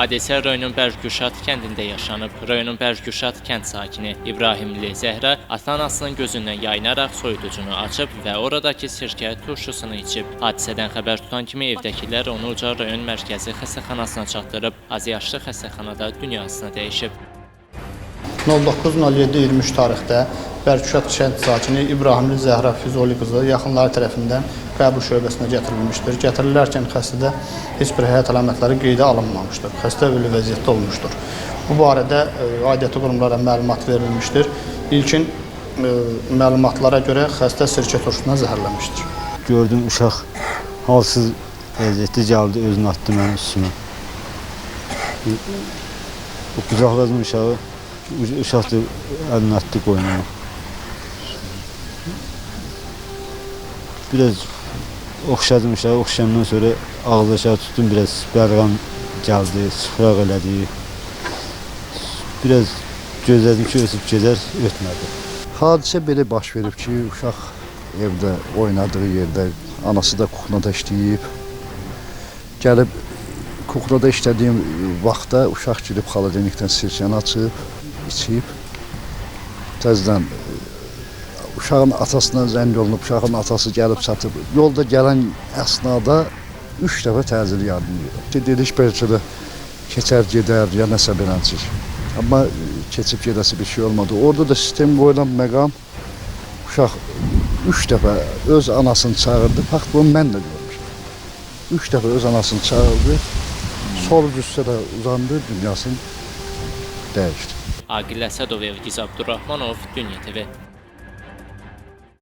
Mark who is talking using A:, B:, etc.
A: Hadisə rayonun Bərgüşat kəndində yaşanıb. Rayonun Bərgüşat kənd sakini İbrahimli Zəhra ata-anasının gözündən yayınaraq soyuducunu açıb və oradakı sirkə turşusunu içib. Hadisədən xəbər tutan kimi evdəkilər onu Ucar rayon mərkəzi xəstəxanasına çatdırıb. Azyaşlı xəstəxanada dünyasını dəyişib.
B: 09.07.23 tarixdə Bərküşat kənd sakini İbrahimli Zəhra Füzuli qızı yaxınları tərəfindən qəbul şöbəsinə gətirilmişdir. Gətirilərkən xəstədə heç bir həyat əlamətləri qeydə alınmamışdır. Xəstə ölü vəziyyətdə olmuşdur. Bu barədə e, aidiyyatı qurumlara məlumat verilmişdir. İlkin e, məlumatlara görə xəstə sirkə turşusuna zəhərlənmişdir.
C: Gördüm uşaq halsız vəziyyətdə gəldi, özünü atdı mənim üstümə. Qucaqladım uşağı. U- Uşaq da əlini atdı qoynuma. Biraz oxşadım uşağı, oxşayandan sonra ağzı aşağı tutdum, biraz bərqan gəldi, sıxraq elədi. Biraz gözlədim ki, ötüb gedər, ötmədi.
D: Hadisə belə baş verib ki, uşaq evdə oynadığı yerdə anası da kuxnada işləyib. Gəlib kuxnada işlədiyim vaxtda uşaq girib xaladenikdən sirkəni açıb, içib. Təzədən e, uşağın atasına zəng olunub, uşağın atası gəlib çatıb. Yolda gələn əsnada üç dəfə təcili yardım verir. Ki, dedik bəlkə keçər gedər, ya nəsə beləncik. Amma e, keçib gedəsi bir şey olmadı. Orada da sistem qoyulan məqam uşaq üç dəfə öz anasını çağırdı. Fakt bunu mən də görmüşəm. Üç dəfə öz anasını çağırdı. Sol cüssə də uzandı, dünyasını dəyişdi.
A: Aqil Əsədov, Elgiz Abdurrahmanov, Dünya TV.